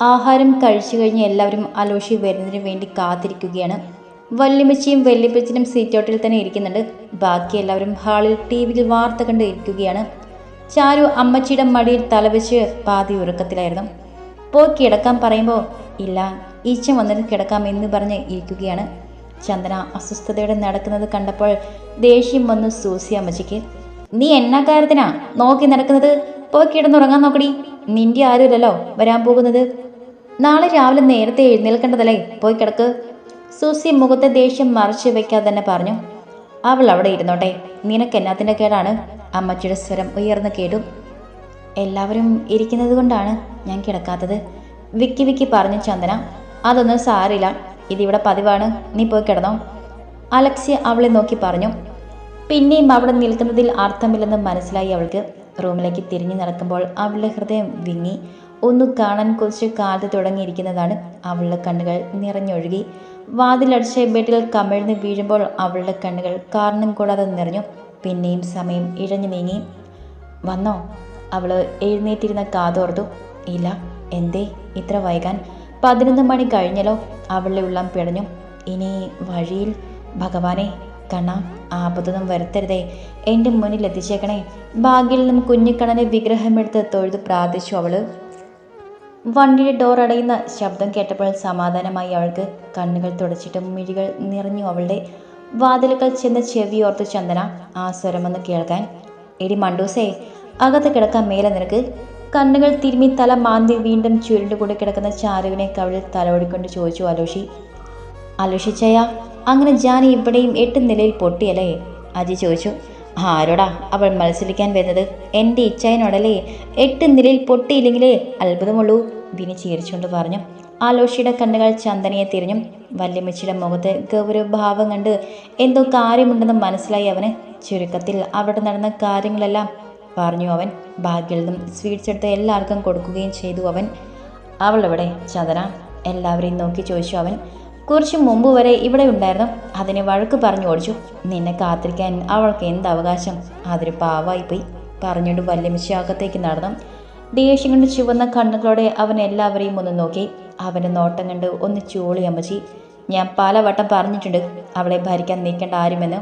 ആഹാരം കഴിച്ചു കഴിഞ്ഞ് എല്ലാവരും അലോഷി വരുന്നതിന് വേണ്ടി കാത്തിരിക്കുകയാണ്. വല്യമ്മച്ചിയും വല്യപ്പച്ചനും സീറ്റോട്ടിൽ തന്നെ ഇരിക്കുന്നുണ്ട്. ബാക്കി എല്ലാവരും ഹാളിൽ ടി വിയിൽ വാർത്ത കണ്ട് ഇരിക്കുകയാണ് ചാരു അമ്മച്ചിയുടെ മടിയിൽ തലവെച്ച് പാതി ഉറക്കത്തിലായിരുന്നു. പോയി കിടക്കാൻ പറയുമ്പോൾ ഇല്ല ഈച്ച വന്നിട്ട് കിടക്കാം എന്ന് പറഞ്ഞ് ഇരിക്കുകയാണ്. ചന്ദന അസ്വസ്ഥതയോടെ നടക്കുന്നത് കണ്ടപ്പോൾ ദേഷ്യം വന്നു സൂസി അമ്മച്ചിക്ക്. നീ എന്നാ കാര്യത്തിനാ? നോക്കി നടക്കുന്നത്? പോയി കിടന്നുറങ്ങാൻ നോക്കടി. നിന്റെ ആരുമില്ലല്ലോ വരാൻ പോകുന്നത്. നാളെ രാവിലെ നേരത്തെ എഴുന്നേൽക്കേണ്ടതല്ലേ? പോയി കിടക്ക്. സൂസി മുഖത്തെ ദേഷ്യം മറച്ചു വെക്കാതെ തന്നെ പറഞ്ഞു അവൾ അവിടെ ഇരുന്നോട്ടെ. നിനക്ക് എന്നാത്തിന്റെ കേടാണ്? അമ്മച്ചിയുടെ സ്വരം ഉയർന്നു കേട്ടു എല്ലാവരും ഇരിക്കുന്നത് കൊണ്ടാണ് ഞാൻ കിടക്കാത്തത്. വിക്കി വിക്കി പറഞ്ഞു ചന്ദന അതൊന്നും സാരില്ല. ഇതിവിടെ പതിവാണ്. നീ പോയി കിടന്നോ. അലക്സി അവളെ നോക്കി പറഞ്ഞു പിന്നെയും അവിടെ നിൽക്കുന്നതിൽ അർത്ഥമില്ലെന്ന് മനസ്സിലായി അവൾക്ക്. റൂമിലേക്ക് തിരിഞ്ഞു നടക്കുമ്പോൾ അവളുടെ ഹൃദയം വിങ്ങി. ഒന്നു കാണാൻ കുറച്ച് കാലത്ത് തുടങ്ങിയിരിക്കുന്നതാണ്. അവളുടെ കണ്ണുകൾ നിറഞ്ഞൊഴുകി. വാതിലടിച്ച ബെഡിൽ കമിഴ്ന്ന് വീഴുമ്പോൾ അവളുടെ കണ്ണുകൾ കാരണം കൂടാതെ നിറഞ്ഞു. പിന്നെയും സമയം ഇഴഞ്ഞു നീങ്ങി. വന്നോ? അവൾ എഴുന്നേറ്റിരുന്ന കാതോർത്തു ഇല്ല എന്തേ? ഇത്ര വൈകാൻ. പതിനൊന്ന് മണി കഴിഞ്ഞല്ലോ. അവളുടെ ഉള്ളം പിടഞ്ഞു. ഇനി വഴിയിൽ ഭഗവാനെ കണ്ണാ ആപത്തൊന്നും വരുത്തരുതേ. എന്റെ മുന്നിൽ എത്തിച്ചേക്കണേ. ഭാഗ്യയിൽ നിന്നും കുഞ്ഞിക്കണ്ണനെ വിഗ്രഹമെടുത്ത് തൊഴുത് പ്രാർത്ഥിച്ചു അവൾ. വണ്ടിയുടെ ഡോർ അടയുന്ന ശബ്ദം കേട്ടപ്പോൾ സമാധാനമായി അവൾക്ക് കണ്ണുകൾ തുടച്ചിട്ട് മിഴികൾ നിറഞ്ഞു അവളുടെ വാതിലുകൾ ചെന്ന് ചെവിയോർത്ത് ചന്ദന ആ സ്വരമൊന്ന് കേൾക്കാൻ. എടി മണ്ടൂസേ അകത്ത് കിടക്കാൻ മേലെ നിനക്ക്. കണ്ണുകൾ തിരുമ്മി തല മാന്തി വീണ്ടും ചുരുണ്ടുകൂടി കിടക്കുന്ന ചാരുവിനെ കവിളിൽ തലോടിക്കൊണ്ട് ചോദിച്ചു അലോഷി അലോഷിച്ചയ അങ്ങനെ ജാനി ഇവിടെയും എട്ട് നിലയിൽ പൊട്ടിയല്ലേ? അജി ചോദിച്ചു ആരോടാ? അവൾ മത്സരിക്കാൻ വരുന്നത്? എന്റെ ഇച്ഛയനോടല്ലേ? എട്ട് നിലയിൽ പൊട്ടിയില്ലെങ്കിലേ അത്ഭുതമുള്ളൂ. വിനി ചീരിച്ചുകൊണ്ട് പറഞ്ഞു. ആലോഷിയുടെ കണ്ണുകൾ ചന്ദനയെ തിരിഞ്ഞു വല്യമ്മച്ചിയുടെ മുഖത്ത് ഗൗരവഭാവം കണ്ട് എന്തോ കാര്യമുണ്ടെന്ന് മനസ്സിലായി അവന്. ചുരുക്കത്തിൽ അവിടെ നടന്ന കാര്യങ്ങളെല്ലാം പറഞ്ഞു അവൻ. ബാഗിൽ നിന്നും സ്വീറ്റ്സ് എടുത്ത് എല്ലാവർക്കും കൊടുക്കുകയും ചെയ്തു അവൻ. അവൾ ചന്ദന? എല്ലാവരെയും നോക്കി ചോദിച്ചു അവൻ. കുറച്ച് മുമ്പ് വരെ ഇവിടെ ഉണ്ടായിരുന്നു. അതിനെ വഴക്ക് പറഞ്ഞു ഓടിച്ചു. നിന്നെ കാത്തിരിക്കാൻ അവൾക്ക് എന്ത് അവകാശം? അതൊരു പാവായിപ്പോയി. പറഞ്ഞുകൊണ്ട് വല്യമ്മച്ചി അകത്തേക്ക് നടന്നു. ദേഷ്യം കൊണ്ട് ചുവന്ന കണ്ണുകളോടെ അവൻ എല്ലാവരെയും ഒന്ന് നോക്കി. അവന്റെ നോട്ടം കണ്ട് ഒന്ന് ചൂളി അമ്മച്ചി. ഞാൻ പലവട്ടം പറഞ്ഞിട്ടുണ്ട് അവളെ ഭരിക്കാൻ നീക്കേണ്ട ആരുമെന്ന്.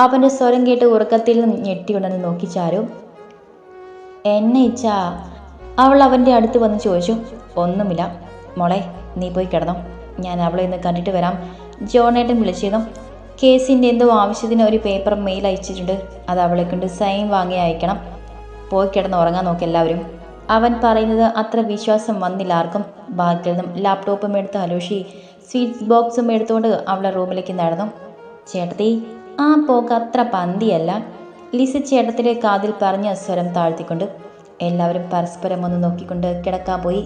അവന്റെ സ്വരം കേട്ട് ഉറക്കത്തിൽ നിന്ന് ഞെട്ടിയുണ്ടെന്ന് നോക്കി ചാരു. എന്നെ ഇച്ചാ അവൾ അവന്റെ അടുത്ത് വന്ന് ചോദിച്ചു. ഒന്നുമില്ല. മോളെ നീ പോയി കിടന്നോ. ഞാൻ അവളെ ഇന്ന് കണ്ടിട്ട് വരാം. ജോണേട്ടൻ വിളിച്ചിരുന്നു. കേസിന്റെ എന്തോ ആവശ്യത്തിന് ഒരു പേപ്പർ മെയിൽ അയച്ചിട്ടുണ്ട്. അത് അവളെ കൊണ്ട് സൈൻ വാങ്ങി അയക്കണം. പോയി കിടന്ന് ഉറങ്ങാൻ നോക്കി എല്ലാവരും. അവൻ പറയുന്നത് അത്ര വിശ്വാസം വന്നില്ല ആർക്കും. ബാക്കിൽ നിന്നും ലാപ്ടോപ്പും എടുത്ത് അലോഷി സ്വീറ്റ്സ് ബോക്സും എടുത്തുകൊണ്ട് അവളെ റൂമിലേക്ക് നടന്നു. ചേട്ടത്തി ആ പോക്ക് അത്ര പന്തിയല്ല. ലിസ ചേട്ടത്തിന്റെ കാതിൽ പറഞ്ഞ സ്വരം താഴ്ത്തിക്കൊണ്ട് എല്ലാവരും പരസ്പരം ഒന്ന് നോക്കിക്കൊണ്ട് കിടക്കാൻ പോയി.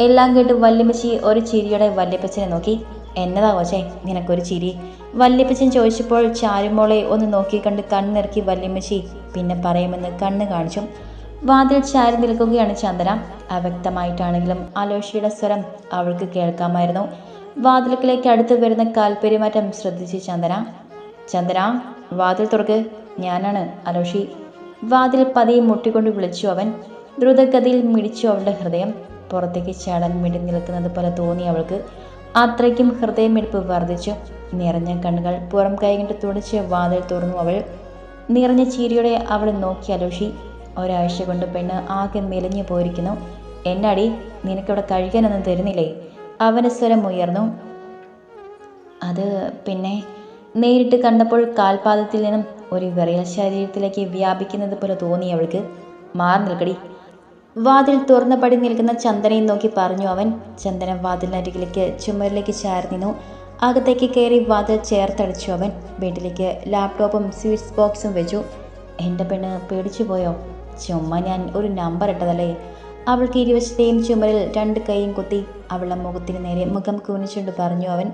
എല്ലാം കേട്ട് വല്യമ്മച്ചി ഒരു ചിരിയോടെ വല്യപ്പച്ചനെ നോക്കി. എന്നതാ കോച്ചേ? നിനക്കൊരു ചിരി. വല്യപ്പച്ചൻ ചോദിച്ചപ്പോൾ ചാരുമോളെ ഒന്ന് നോക്കി കണ്ട് കണ്ണിറക്കി വല്യമ്മച്ചി പിന്നെ പറയുമെന്ന് കണ്ണ് കാണിച്ചു. വാതിൽ ചാരി നിൽക്കുകയാണ് ചന്ദന. അവ്യക്തമായിട്ടാണെങ്കിലും അലോഷിയുടെ സ്വരം അവൾക്ക് കേൾക്കാമായിരുന്നു. വാതിലക്കിലേക്ക് അടുത്ത് വരുന്ന കാൽപെരുമാറ്റം ശ്രദ്ധിച്ച് ചന്ദന. ചന്ദന വാതിൽ തുറക്ക്. ഞാനാണ് അലോഷി. വാതിൽ പതിയെ മുട്ടിക്കൊണ്ട് വിളിച്ചു അവൻ. ദ്രുതഗതിയിൽ മിടിച്ചു അവളുടെ ഹൃദയം. പുറത്തേക്ക് ചാടാൻ മിടി നിൽക്കുന്നത് പോലെ തോന്നി അവൾക്ക്. അത്രയ്ക്കും ഹൃദയമെടുപ്പ് വർദ്ധിച്ചു. നിറഞ്ഞ കണ്ണുകൾ പുറം കൈകൊണ്ട് തുടച്ച് വാതിൽ തുറന്നു അവൾ. നിറഞ്ഞ ചീരിയോടെ അവൾ നോക്കി അലോഷി. ഒരാഴ്ച കൊണ്ട് പെണ്ണ് ആകെ മെലിഞ്ഞു പോയിരിക്കുന്നു. എന്നാടി നിനക്കിവിടെ കഴിക്കാനൊന്നും തരുന്നില്ലേ? അവന് സ്വരം ഉയർന്നു. അത് പിന്നെ നേരിട്ട് കണ്ടപ്പോൾ കാൽപാദത്തിൽ നിന്നും ഒരു വിറയൽ ശരീരത്തിലേക്ക് വ്യാപിക്കുന്നത് പോലെ തോന്നി അവൾക്ക്. മാറി നിൽക്കടി. വാതിൽ തുറന്നപടി നിൽക്കുന്ന ചന്ദനയെ നോക്കി പറഞ്ഞു അവൻ. ചന്ദന വാതിലിനരികിലേക്ക് ചുമരിലേക്ക് ചാർന്നിന്നു അകത്തേക്ക് കയറി വാതിൽ ചേർത്തടിച്ചു അവൻ. വീട്ടിലേക്ക് ലാപ്ടോപ്പും സ്വിച്ച് ബോക്സും വെച്ചു. എന്റെ പെണ്ണ് പേടിച്ചു പോയോ? ചുമ്മാ ഞാൻ ഒരു നമ്പർ ഇട്ടതല്ലേ? അവൾക്ക് ഇരുവശത്തെയും ചുമരിൽ രണ്ട് കൈയും കുത്തി അവളുടെ മുഖത്തിന് നേരെ മുഖം കുനിച്ചുകൊണ്ട് പറഞ്ഞു അവൻ.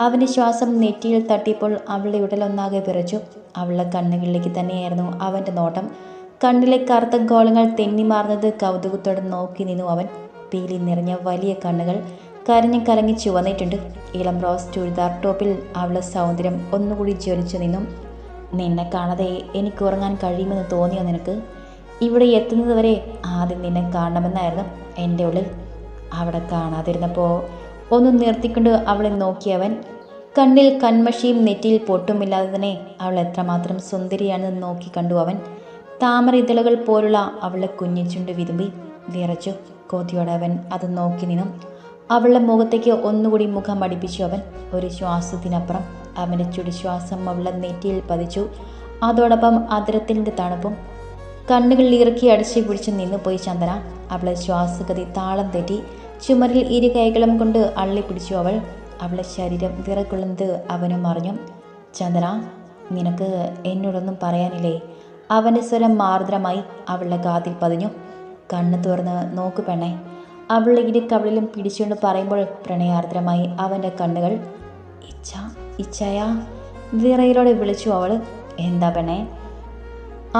അവന്റെ ശ്വാസം നെറ്റിയിൽ തട്ടിയപ്പോൾ അവളുടെ ഉടലൊന്നാകെ പിറച്ചു അവളുടെ കണ്ണുകളിലേക്ക് തന്നെയായിരുന്നു അവന്റെ നോട്ടം. കണ്ണിലെ കറുത്ത ഗോളങ്ങൾ തെന്നിമാർന്നത് കൗതുകത്തോടെ നോക്കി നിന്നു അവൻ. പീലി നിറഞ്ഞ വലിയ കണ്ണുകൾ കരഞ്ഞു കലങ്ങി ചുവന്നിട്ടുണ്ട്. ഇളം റോസ് ചുരിദാർ ടോപ്പിൽ അവളുടെ സൗന്ദര്യം ഒന്നുകൂടി ജ്വലിച്ചു നിന്നു. നിന്നെ കാണാതെ എനിക്ക് ഉറങ്ങാൻ കഴിയുമെന്ന് തോന്നിയോ നിനക്ക്? ഇവിടെ എത്തുന്നത് വരെ ആദ്യം നിന്നെ കാണണമെന്നായിരുന്നു എന്റെ ഉള്ളിൽ. അവിടെ കാണാതിരുന്നപ്പോൾ ഒന്ന് നിർത്തിക്കൊണ്ട് അവളെ നോക്കിയവൻ കണ്ണിൽ കൺമഷിയും നെറ്റിയിൽ പൊട്ടുമില്ലാതെ തന്നെ അവൾ എത്രമാത്രം സുന്ദരിയാണെന്ന് നോക്കി കണ്ടു അവൻ. താമര ഇതളുകൾ പോലുള്ള അവളെ കുഞ്ഞിച്ചുണ്ട് വിതുമ്പി വിറച്ചു. കോതിയോടെ അവൻ അത് നോക്കി നിന്നും. അവളുടെ മുഖത്തേക്ക് ഒന്നുകൂടി മുഖം അടിപ്പിച്ചു അവൻ. ഒരു ശ്വാസത്തിനപ്പുറം അവന്റെ ചുടുശ്വാസം അവളുടെ നെറ്റിയിൽ പതിച്ചു. അതോടൊപ്പം അതിരത്തിന്റെ തണുപ്പും കണ്ണുകളിൽ ഇറക്കി അടിച്ചു പിടിച്ച് നിന്നുപോയി ചന്ദന. അവളെ ശ്വാസഗതി താളം തെറ്റി ചുമരിൽ ഇരു കൈകളും കൊണ്ട് അള്ളി പിടിച്ചു അവൾ. അവളെ ശരീരം വിറകുളന്ത് അവനും അറിഞ്ഞു. ചന്ദന നിനക്ക് എന്നോടൊന്നും പറയാനില്ലേ? അവന്റെ സ്വരം മാർദ്രമായി അവളുടെ കാതിൽ പതിഞ്ഞു. കണ്ണ് തുറന്ന് നോക്കു പെണ്ണെ. അവളുടെ ഇരു കവളിലും പിടിച്ചുകൊണ്ട് പറയുമ്പോൾ പ്രണയാർദ്രമായി അവന്റെ കണ്ണുകൾ ഇച്ഛ ഇച്ഛയ. വിറയിലോടെ വിളിച്ചു അവൾ എന്താ പെണ്ണെ?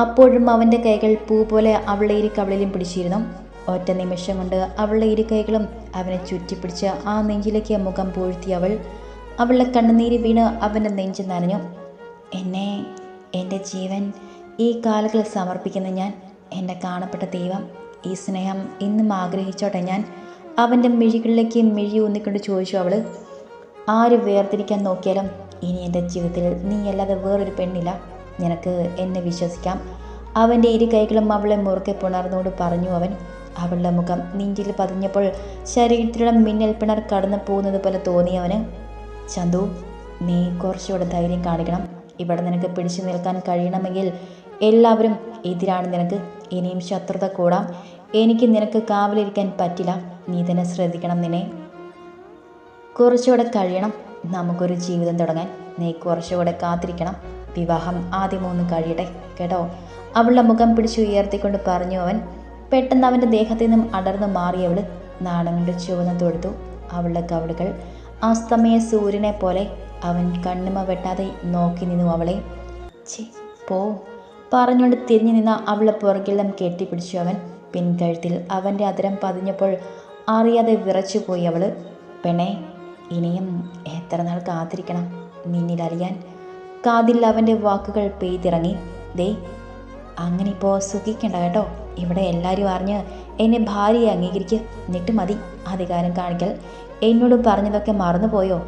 അപ്പോഴും അവന്റെ കൈകൾ പൂ പോലെ അവളുടെ ഇരു കവളിലും പിടിച്ചിരുന്നു. ഒറ്റ നിമിഷം കൊണ്ട് അവളുടെ ഇരു കൈകളും അവനെ ചുറ്റിപ്പിടിച്ച് ആ നെഞ്ചിലേക്ക് മുഖം പൂഴ്ത്തി അവൾ അവളുടെ കണ്ണുനീര് വീണ് അവന്റെ നെഞ്ച് നനഞ്ഞു. എന്നെ എന്റെ ജീവൻ ഈ കാലുകൾ സമർപ്പിക്കുന്ന ഞാൻ എന്റെ കാണപ്പെട്ട ദൈവം ഈ സ്നേഹം ഇന്നും ആഗ്രഹിച്ചോട്ടെ ഞാൻ. അവന്റെ മിഴികളിലേക്ക് മിഴി ഊന്നിക്കൊണ്ട് ചോദിച്ചു അവൾ ആര് വേർതിരിക്കാൻ നോക്കിയാലും ഇനി എന്റെ ജീവിതത്തിൽ നീ അല്ലാതെ വേറൊരു പെണ്ണില്ല. നിനക്ക് എന്നെ വിശ്വസിക്കാം. അവന്റെ ഇരു കൈകളും അവളെ മുറുക്കെ പുണർന്നോട് പറഞ്ഞു അവൻ. അവളുടെ മുഖം നെഞ്ചിൽ പതിഞ്ഞപ്പോൾ ശരീരത്തിലുള്ള മിന്നൽ പിണർ കടന്നു പോകുന്നത് പോലെ തോന്നി അവന്. ചന്തു നീ കുറച്ചുകൂടെ ധൈര്യം കാണിക്കണം. ഇവിടെ നിനക്ക് പിടിച്ചു നിൽക്കാൻ കഴിയണമെങ്കിൽ എല്ലാവരും എതിരാണ് നിനക്ക്. ഇനിയും ശത്രുത കൂടാം. എനിക്ക് നിനക്ക് കാവലിരിക്കാൻ പറ്റില്ല. നീ തന്നെ ശ്രദ്ധിക്കണം നിന്നെ. കുറച്ചുകൂടെ കഴിയണം. നമുക്കൊരു ജീവിതം തുടങ്ങാൻ. നീ കുറച്ചുകൂടെ കാത്തിരിക്കണം. വിവാഹം ആദ്യമൊന്ന് കഴിയട്ടെ കേട്ടോ? അവളുടെ മുഖം പിടിച്ചു ഉയർത്തിക്കൊണ്ട് പറഞ്ഞു അവൻ. പെട്ടെന്ന് അവന്റെ ദേഹത്തു നിന്നും അടർന്നു മാറിയവൾ നാണങ്ങളുടെ ചുവന്ന് തൊടുത്തു അവളുടെ കവളുകൾ അസ്തമയ സൂര്യനെ പോലെ അവൻ കണ്ണുമ വെട്ടാതെ നോക്കി നിന്നു അവളെ. ചേ പോ. പറഞ്ഞുകൊണ്ട് തിരിഞ്ഞു നിന്ന അവളെ പുറകിലും കെട്ടിപ്പിടിച്ചു അവൻ. പിൻകഴുത്തിൽ അവന്റെ അതിരം പതിഞ്ഞപ്പോൾ അറിയാതെ വിറച്ചുപോയി അവൾ പെണേ ഇനിയും എത്ര നാൾ കാത്തിരിക്കണം? നിന്നിൽ അറിയാൻ കാതിൽ അവന്റെ വാക്കുകൾ പെയ്തിറങ്ങി. ദേ അങ്ങനെ ഇപ്പോൾ സുഖിക്കണ്ട കേട്ടോ. ഇവിടെ എല്ലാവരും അറിഞ്ഞ് എന്നെ ഭാര്യയെ അംഗീകരിക്കുക എന്നിട്ട് മതി അധികാരം കാണിക്കൽ. എന്നോട് പറഞ്ഞതൊക്കെ മറന്നുപോയോ?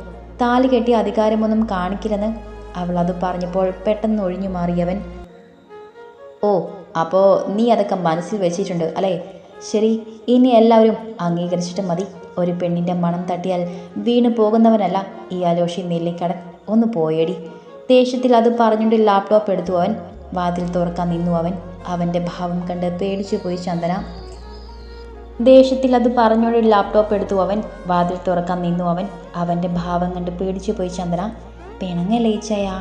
താലി കെട്ടി അധികാരമൊന്നും കാണിക്കില്ലെന്ന്. അവൾ അത് പറഞ്ഞപ്പോൾ പെട്ടെന്ന് ഒഴിഞ്ഞു മാറിയവൻ. ഓ അപ്പോൾ നീ അതൊക്കെ മനസ്സിൽ വെച്ചിട്ടുണ്ട് അല്ലേ? ശരി ഇനി എല്ലാവരും അംഗീകരിച്ചിട്ട് മതി. ഒരു പെണ്ണിന്റെ മണം തട്ടിയാൽ വീണു പോകുന്നവനല്ല ഈ അലോഷി നെല്ലിക്കടൻ ഒന്ന് പോയടി. ദേഷ്യത്തിൽ അത് പറഞ്ഞുകൊണ്ട് ലാപ്ടോപ്പ് എടുത്തു അവൻ. വാതിൽ തുറക്കാൻ നിന്നു അവൻ. അവന്റെ ഭാവം കണ്ട് പേടിച്ചു പോയി ചന്ദന. ദേഷ്യത്തിൽ അത് പറഞ്ഞോണ്ട് ലാപ്ടോപ്പ് എടുത്തു അവൻ. വാതിൽ തുറക്കാൻ നിന്നു അവൻ. അവന്റെ ഭാവം കണ്ട് പേടിച്ചു പോയി ചന്ദന. പിണങ്ങ ലയിച്ചയാ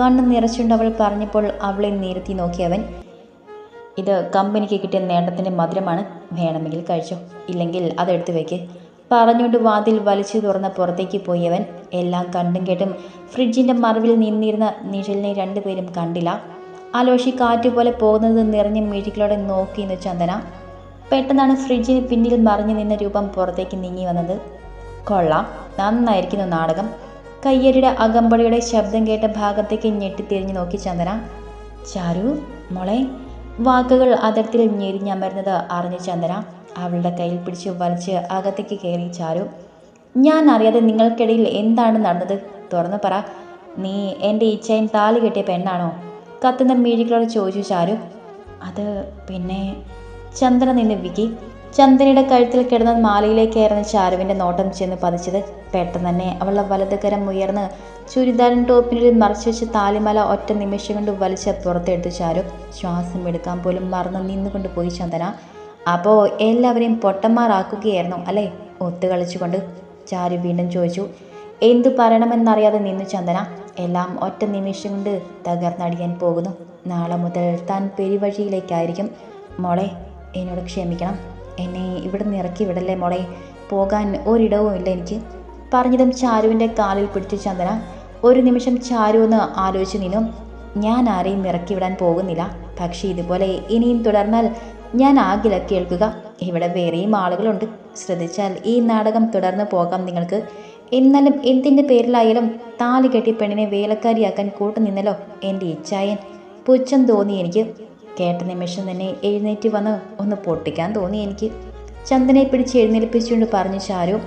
കണ്ണ് നിറച്ചുകൊണ്ട് അവൾ പറഞ്ഞപ്പോൾ അവളെ നിരത്തി നോക്കി അവൻ. ഇത് കമ്പനിക്ക് കിട്ടിയ നേട്ടത്തിന്റെ മധുരമാണ്. വേണമെങ്കിൽ കഴിച്ചോ. ഇല്ലെങ്കിൽ അതെടുത്തു വയ്ക്ക് പറഞ്ഞുകൊണ്ട് വാതിൽ വലിച്ചു തുറന്ന പുറത്തേക്ക് പോയവൻ എല്ലാം കണ്ടും കേട്ടും ഫ്രിഡ്ജിന്റെ മറവിൽ നിന്നിരുന്ന നിഴലിനെ രണ്ടുപേരും കണ്ടില്ല. അലോഷി കാറ്റുപോലെ പോകുന്നത് നിറഞ്ഞ മിഴികളോടെ നോക്കി നിന്ന് ചന്ദന. പെട്ടെന്നാണ് ഫ്രിഡ്ജിന് പിന്നിൽ മറിഞ്ഞു നിന്ന രൂപം പുറത്തേക്ക് നീങ്ങി വന്നത്. കൊള്ളാം. നന്നായിരിക്കുന്നു നാടകം. കയ്യരുടെ അകമ്പടിയുടെ ശബ്ദം കേട്ട ഭാഗത്തേക്ക് ഞെട്ടിത്തിരിഞ്ഞു നോക്കി ചന്ദന. ചാരു മോളെ വാക്കുകൾ അതിർത്തിൽ ഞെരിഞ്ഞമരുന്നത് അറിഞ്ഞു ചന്ദന അവളുടെ കയ്യിൽ പിടിച്ച് വലിച്ച് അകത്തേക്ക് കയറി ചാരു ഞാൻ അറിയാതെ നിങ്ങൾക്കിടയിൽ എന്താണ് നടന്നത്? തുറന്നു പറ. നീ എന്റെ ഇച്ഛയും താലി കെട്ടിയ പെണ്ണാണോ? കത്തുന്ന മീഴികളോട് ചോദിച്ചു ചാരു. അത് പിന്നെ ചന്ദ്രൻ നിന്ന് വിക്കി ചന്ദനയുടെ കഴുത്തിൽ കിടന്ന മാലയിലേക്കായിരുന്നു ചാരുവിന്റെ നോട്ടം ചെന്ന് പതിച്ചത് പെട്ടെന്ന് തന്നെ അവളുടെ വലത് കരം ഉയർന്ന് ചുരിദാരൻ ടോപ്പിനുള്ളിൽ മറച്ചു വെച്ച് താലിമല ഒറ്റ നിമിഷം കൊണ്ട് വലിച്ച് പുറത്തെടുത്തു ചാരു ശ്വാസം എടുക്കാൻ പോലും മറന്ന് നിന്നുകൊണ്ട് പോയി ചന്ദന. അപ്പോൾ എല്ലാവരെയും പൊട്ടന്മാരാക്കുകയായിരുന്നു അല്ലേ? ഒത്തു കളിച്ചുകൊണ്ട് ചാരു വീണ്ടും ചോദിച്ചു എന്തു പറയണമെന്നറിയാതെ നിന്നു ചന്ദന? എല്ലാം ഒറ്റ നിമിഷം കൊണ്ട് തകർന്നടിയാൻ പോകുന്നു. നാളെ മുതൽ താൻ പെരുവഴിയിലേക്കായിരിക്കും. മോളെ എന്നോട് ക്ഷമിക്കണം. എന്നെ ഇവിടെ നിന്ന് ഇറക്കി വിടല്ലേ മോളെ? പോകാൻ ഒരിടവും ഇല്ല എനിക്ക്. പറഞ്ഞതും ചാരുവിന്റെ കാലിൽ പിടിച്ചു ചന്ദന ഒരു നിമിഷം ചാരു ഒന്ന് ആലോചിച്ച് നിന്നു. ഞാൻ ആരെയും ഇറക്കി വിടാൻ പോകുന്നില്ല. പക്ഷേ ഇതുപോലെ ഇനിയും തുടർന്നാൽ ഞാൻ ആകില്ല കേൾക്കുക. ഇവിടെ വേറെയും ആളുകളുണ്ട്. ശ്രദ്ധിച്ചാൽ ഈ നാടകം തുടർന്ന് പോകാം നിങ്ങൾക്ക്. എന്നാലും എന്തിന്റെ പേരിലായാലും താലി കെട്ടി പെണ്ണിനെ വേലക്കാരിയാക്കാൻ കൂട്ടുനിന്നല്ലോ എന്റെ ഇച്ഛായൻ. പുച്ഛം തോന്നി എനിക്ക്. കേട്ട നിമിഷം തന്നെ എഴുന്നേറ്റ് വന്ന് ഒന്ന് പൊട്ടിക്കാൻ തോന്നി എനിക്ക്. ചന്ദനെ പിടിച്ച് എഴുന്നേൽപ്പിച്ചുകൊണ്ട് പറഞ്ഞു ചാരു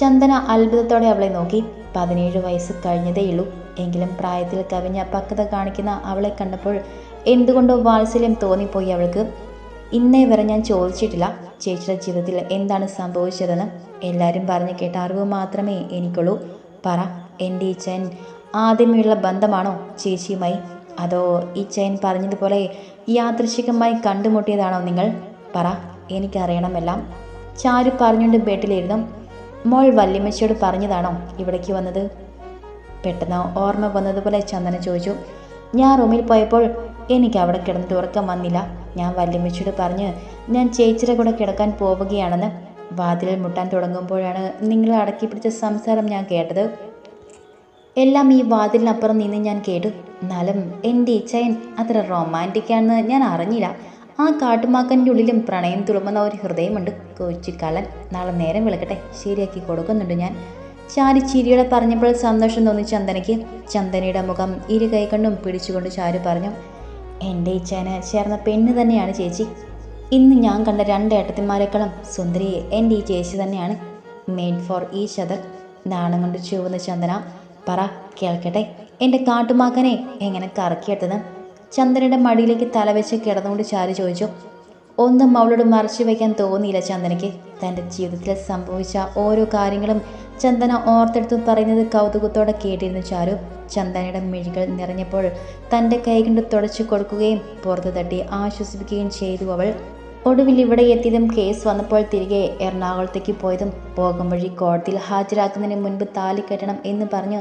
ചന്ദന അത്ഭുതത്തോടെ അവളെ നോക്കി. പതിനേഴ് വയസ്സ് കഴിഞ്ഞതേയുള്ളൂ എങ്കിലും പ്രായത്തിൽ കവിഞ്ഞ പക്വത കാണിക്കുന്ന അവളെ കണ്ടപ്പോൾ എന്തുകൊണ്ടോ വാത്സല്യം തോന്നിപ്പോയി അവൾക്ക്. ഇന്നേ വരെ ഞാൻ ചോദിച്ചിട്ടില്ല ചേച്ചിയുടെ ജീവിതത്തിൽ എന്താണ് സംഭവിച്ചതെന്ന്. എല്ലാവരും പറഞ്ഞു കേട്ട അറിവ് മാത്രമേ എനിക്കുള്ളൂ. പറ എന്റെ ഈ ചൈൻ ആദ്യമേയുള്ള ബന്ധമാണോ ചേച്ചിയുമായി? അതോ ഈ ചൈൻ പറഞ്ഞതുപോലെ യാദൃശികമായി കണ്ടുമുട്ടിയതാണോ നിങ്ങൾ? പറ എനിക്കറിയണമെല്ലാം. ചാരു പറഞ്ഞുകൊണ്ട് ബെഡിലിരുന്നു. മോൾ വല്യമ്മച്ചിയോട് പറഞ്ഞതാണോ ഇവിടേക്ക് വന്നത്? പെട്ടെന്ന് ഓർമ്മ വന്നതുപോലെ ചന്ദന ചോദിച്ചു. ഞാൻ റൂമിൽ പോയപ്പോൾ എനിക്ക് അവിടെ കിടന്നിട്ട് ഉറക്കം വന്നില്ല. ഞാൻ വല്യമ്മച്ചിയോട് പറഞ്ഞ് ഞാൻ ചേച്ചിയുടെ കൂടെ കിടക്കാൻ പോവുകയാണെന്ന് വാതിലിൽ മുട്ടാൻ തുടങ്ങുമ്പോഴാണ് നിങ്ങളെ അടക്കി പിടിച്ച സംസാരം ഞാൻ കേട്ടത്. എല്ലാം ഈ വാതിലിനപ്പുറം നിന്ന് ഞാൻ കേട്ടു. എന്നാലും എന്റെ ചയൻ അത്ര റൊമാന്റിക്കാണെന്ന് ഞാൻ അറിഞ്ഞില്ല. ആ കാട്ടുമാക്കന്റെ ഉള്ളിലും പ്രണയം തുളുമ്പുന്ന ഒരു ഹൃദയമുണ്ട്. കൊച്ചിക്കള്ളൻ നാളെ നേരം വിളക്കട്ടെ. ശരിയാക്കി കൊടുക്കുന്നുണ്ട് ഞാൻ. ചാരി ചിരിയോടെ പറഞ്ഞപ്പോൾ സന്തോഷം തോന്നി ചന്ദനയ്ക്ക്. ചന്ദനയുടെ മുഖം ഇരു കൈകൊണ്ടും പിടിച്ചുകൊണ്ട് ചാരു പറഞ്ഞു എന്റെ ഇച്ഛന് ചേർന്ന പെണ്ണ് തന്നെയാണ് ചേച്ചി. ഇന്ന് ഞാൻ കണ്ട രണ്ട് ഏട്ടത്തിന്മാരെക്കാളും സുന്ദരി എന്റെ ഈ ചേച്ചി തന്നെയാണ്. മെയ്ഡ് ഫോർ ഈ ശതർ നാണം കൊണ്ട് ചുവന്ന ചന്ദന. പറ കേൾക്കട്ടെ. എന്റെ കാട്ടുമാക്കനെ എങ്ങനെ കറക്കിയെട്ടത് ചന്ദനയുടെ മടിയിലേക്ക് തലവെച്ച് കിടന്നുകൊണ്ട് ചാരി ചോദിച്ചു ഒന്നും അവളോട് മറച്ചു വയ്ക്കാൻ തോന്നിയില്ല ചന്ദനയ്ക്ക്. തന്റെ ജീവിതത്തിൽ സംഭവിച്ച ഓരോ കാര്യങ്ങളും ചന്ദന ഓർത്തെടുത്ത് പറയുന്നത് കൗതുകത്തോടെ കേട്ടിരുന്നു ചാരു. ചന്ദനയുടെ മിഴികൾ നിറഞ്ഞപ്പോൾ തന്റെ കൈകൊണ്ട് തുടച്ചു കൊടുക്കുകയും പുറത്തു തട്ടി ആശ്വസിപ്പിക്കുകയും ചെയ്തു അവൾ. ഒടുവിൽ ഇവിടെ എത്തിയതും കേസ് വന്നപ്പോൾ തിരികെ എറണാകുളത്തേക്ക് പോയതും പോകും വഴി കോടതിയിൽ ഹാജരാക്കുന്നതിന് മുൻപ് താലി കെട്ടണം എന്ന് പറഞ്ഞ്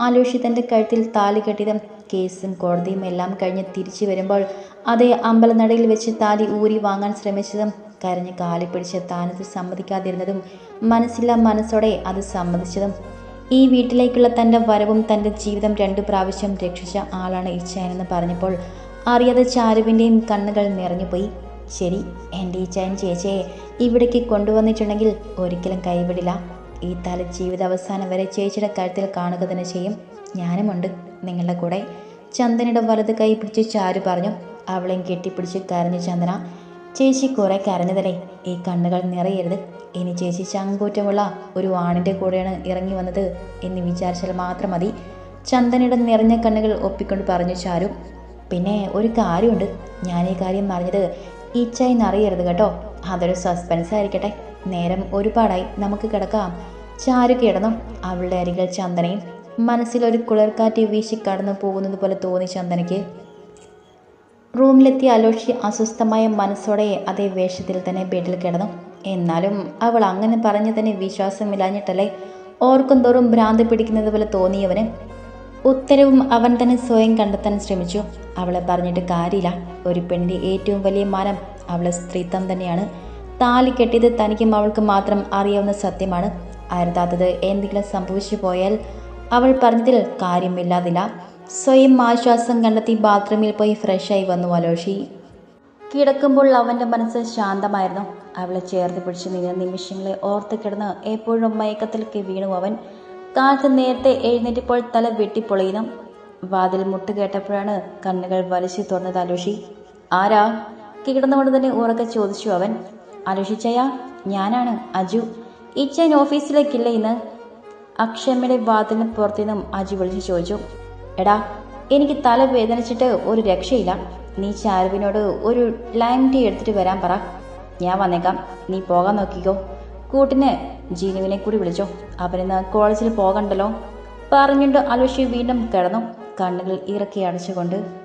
ആലോഷി തന്റെ കഴുത്തിൽ താലി കെട്ടിയതും കേസും കോടതിയും എല്ലാം കഴിഞ്ഞ് തിരിച്ചു വരുമ്പോൾ അതേ അമ്പലനടയിൽ വെച്ച് താലി ഊരി വാങ്ങാൻ ശ്രമിച്ചതും കരഞ്ഞ് കാലി പിടിച്ച് താനത് സമ്മതിക്കാതിരുന്നതും മനസ്സില്ല മനസ്സോടെ അത് സമ്മതിച്ചതും. ഈ വീട്ടിലേക്കുള്ള തന്റെ വരവും തന്റെ ജീവിതം രണ്ടു പ്രാവശ്യം രക്ഷിച്ച ആളാണ് ഇച്ഛാനെന്ന് പറഞ്ഞപ്പോൾ അറിയാതെ ചാരുവിന്റെയും കണ്ണുകൾ നിറഞ്ഞുപോയി. ശരി എന്റെ ഈ ചാൻ ചേച്ചിയെ ഇവിടേക്ക് കൊണ്ടുവന്നിട്ടുണ്ടെങ്കിൽ ഒരിക്കലും കൈവിടില്ല. ഈ തല ജീവിത അവസാനം വരെ ചേച്ചിയുടെ കഴുത്തിൽ കാണുക തന്നെ ചെയ്യും. ഞാനുമുണ്ട് നിങ്ങളുടെ കൂടെ. ചന്ദനയുടെ വലത് കൈ പിടിച്ച് ചാരു പറഞ്ഞു അവളെയും കെട്ടിപ്പിടിച്ച് കരഞ്ഞു ചന്ദന. ചേച്ചി കുറേ കരഞ്ഞതല്ലേ? ഈ കണ്ണുകൾ നിറയരുത്. ഇനി ചേച്ചി ചങ്കൂറ്റമുള്ള ഒരു ആണിന്റെ കൂടെയാണ് ഇറങ്ങി വന്നത് എന്ന് വിചാരിച്ചാൽ മാത്രം മതി. ചന്ദനയുടെ നിറഞ്ഞ കണ്ണുകൾ ഒപ്പിക്കൊണ്ട് പറഞ്ഞു ചാരു. പിന്നെ ഒരു കാര്യമുണ്ട്. ഞാൻ ഈ കാര്യം പറഞ്ഞത് ഈച്ചായി നിറയരുത് കേട്ടോ. അതൊരു സസ്പെൻസ് ആയിരിക്കട്ടെ. നേരം ഒരുപാടായി. നമുക്ക് കിടക്കാം. ചാരു കിടന്നു. അവളുടെ അരികൾ ചന്ദനയും മനസ്സിലൊരു കുളിർക്കാറ്റ് വീശി കടന്നു പോകുന്നത് പോലെ തോന്നി ചന്ദനയ്ക്ക്. റൂമിലെത്തിയ അലോഷി അസ്വസ്ഥമായ മനസ്സോടെ അതേ വേഷത്തിൽ തന്നെ ബെഡിൽ കിടന്നു. എന്നാലും അവൾ അങ്ങനെ പറഞ്ഞു തന്നെ വിശ്വാസമില്ലാഞ്ഞിട്ടല്ലേ? ഓർക്കും തോറും ഭ്രാന്ത് പിടിക്കുന്നത് പോലെ തോന്നിയവന്. ഉത്തരവും അവൻ തന്നെ സ്വയം കണ്ടെത്താൻ ശ്രമിച്ചു. അവളെ പറഞ്ഞിട്ട് കാര്യമില്ല. ഒരു പെണ്ണിന്റെ ഏറ്റവും വലിയ മാനം അവളെ സ്ത്രീത്വം തന്നെയാണ്. താലി കെട്ടിയത് തനിക്കും അവൾക്ക് മാത്രം അറിയാവുന്ന സത്യമാണ്. അരുതാത്തത് എന്തെങ്കിലും സംഭവിച്ചു പോയാൽ അവൾ പറഞ്ഞതിൽ കാര്യമില്ലാതില്ല. സ്വയം ആശ്വാസം കണ്ടെത്തി ബാത്റൂമിൽ പോയി ഫ്രഷായി വന്നു അലോഷി. കിടക്കുമ്പോൾ അവന്റെ മനസ്സ് ശാന്തമായിരുന്നു. അവളെ ചേർത്ത് പിടിച്ച് നിന്ന നിമിഷങ്ങളെ ഓർത്ത് കിടന്ന് എപ്പോഴും മയക്കത്തിലേക്ക് വീണു അവൻ. കാലത്ത് നേരത്തെ എഴുന്നേറ്റപ്പോൾ തല വെട്ടിപ്പൊളിയുന്നു. വാതിൽ മുട്ട് കേട്ടപ്പോഴാണ് കണ്ണുകൾ വലിച്ചു തുറന്നത് അലോഷി ആരാ? കിടന്നുകൊണ്ട് തന്നെ ഉറക്കെ ചോദിച്ചു അവൻ. അലോഷിച്ചയ ഞാനാണ്. അജു. ഇച്ചൻ ഓഫീസിലേക്കില്ല ഇന്ന്? അക്ഷമ്മയുടെ വാതിലിന് പുറത്തുനിന്നും അജു വിളിച്ചു ചോദിച്ചു. എടാ എനിക്ക് തല വേദനിച്ചിട്ട് ഒരു രക്ഷയില്ല. നീ ചാരുവിനോട് ഒരു ലൈം ടീ എടുത്തിട്ട് വരാൻ പറ. ഞാൻ വന്നേക്കാം. നീ പോകാൻ നോക്കിക്കോ. കൂട്ടിന് ജീനുവിനെ കൂടി വിളിച്ചോ. അവനിന്ന് കോളേജിൽ പോകണ്ടല്ലോ. പറഞ്ഞുകൊണ്ട് അലോഷി വീണ്ടും കിടന്നു. കണ്ണുകൾ ഇറക്കി അടച്ചുകൊണ്ട്